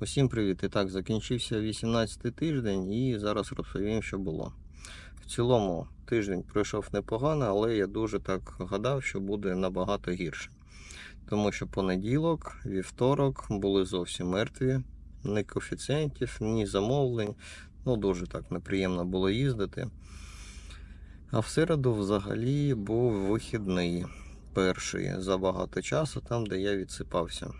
Усім привіт! І так, закінчився 18-й тиждень і зараз розповім, що було. В цілому тиждень пройшов непогано, але я дуже так гадав, що буде набагато гірше. Тому що понеділок, вівторок були зовсім мертві, ні коефіцієнтів, ні замовлень. Ну, дуже так неприємно було їздити. А в середу взагалі був вихідний перший за багато часу, там, де я відсипався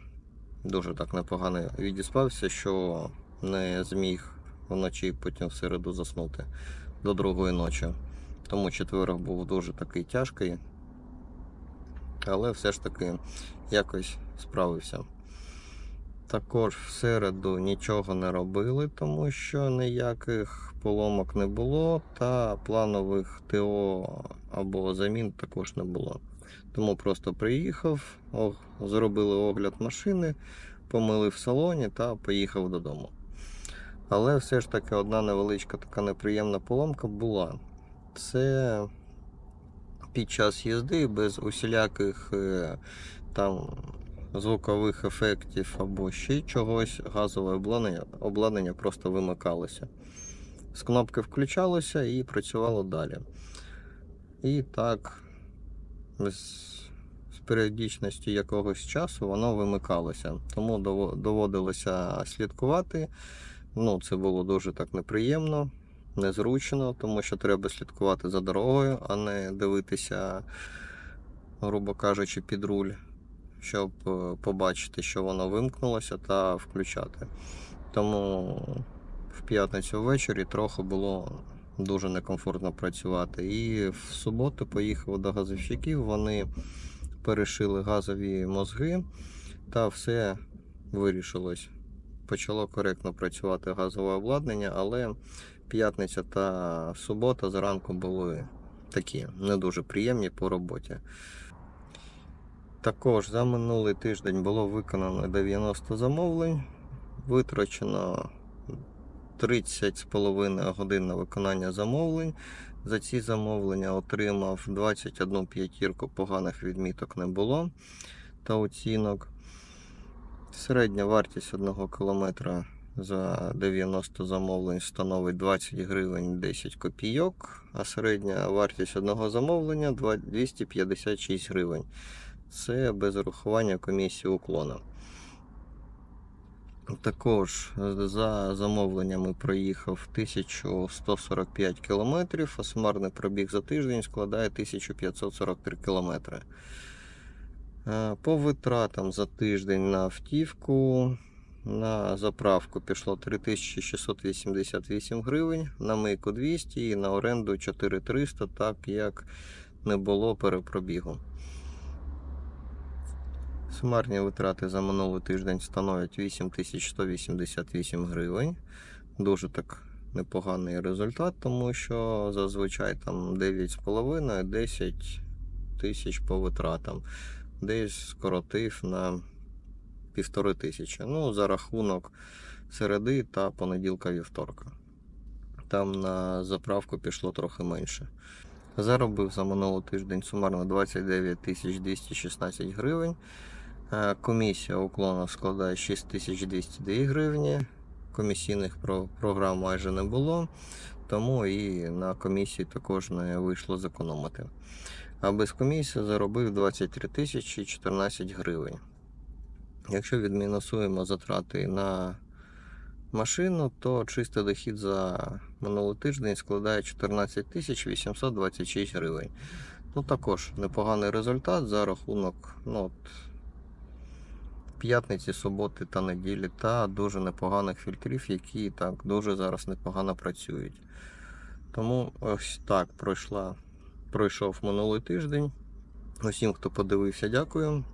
дуже так непогано відіспався, що не зміг вночі потім в середу заснути до другої ночі. Тому четверок був дуже такий тяжкий, але все ж таки якось справився. Також в середу нічого не робили, тому що ніяких поломок не було, та планових ТО або замін також не було. Тому просто приїхав, зробили огляд машини, помилив в салоні та поїхав додому. Але все ж таки одна невеличка така неприємна поломка була. Це під час їзди без усіляких е, там звукових ефектів або ще чогось, газове обладнання, обладнання просто вимикалося. З кнопки включалося і працювало далі. І так, з, періодичності якогось часу воно вимикалося. Тому доводилося слідкувати. Ну, це було дуже так неприємно, незручно, тому що треба слідкувати за дорогою, а не дивитися, грубо кажучи, під руль, щоб е, побачити, що воно вимкнулося, та включати. Тому в п'ятницю ввечері трохи було дуже некомфортно працювати. І в суботу поїхав до газовщиків, вони перешили газові мозги, та все вирішилось. Почало коректно працювати газове обладнання, але п'ятниця та субота зранку були такі не дуже приємні по роботі. Також за минулий тиждень було виконано 90 замовлень, витрачено 30,5 годин на виконання замовлень. За ці замовлення отримав 21 п'ятірку, поганих відміток не було та оцінок. Середня вартість 1 кілометра за 90 замовлень становить 20 гривень 10 копійок, а середня вартість одного замовлення 256 гривень. Це без урахування комісії уклона. Також за замовленнями проїхав 1145 кілометрів, а сумарний пробіг за тиждень складає 1543 кілометри. Е, По витратам за тиждень на автівку, на заправку пішло 3688 гривень, на мийку 200 і на оренду 4300, так як не було перепробігу. Сумарні витрати за минулий тиждень становлять 8188 гривень. Дуже так непоганий результат, тому що зазвичай там 9,5-10 тисяч по витратам. Десь скоротив на півтори тисячі. Ну, за рахунок середи та понеділка вівторка. Там на заправку пішло трохи менше. Заробив за минулий тиждень сумарно 29 216 гривень. Е, Комісія уклону складає 6202 гривні. Комісійних програм майже не було, тому і на комісії також не вийшло зекономити. А без комісії заробив 23 тисячі 14 гривень. Якщо відмінусуємо затрати на машину, то чистий дохід за минулий тиждень складає 14 тисяч 826 гривень. Ну також непоганий результат за рахунок ну, от, п'ятниці, суботи та неділі, та дуже непоганих фільтрів, які так дуже зараз непогано працюють. Тому ось так пройшла, пройшов минулий тиждень. Усім, хто подивився, дякую.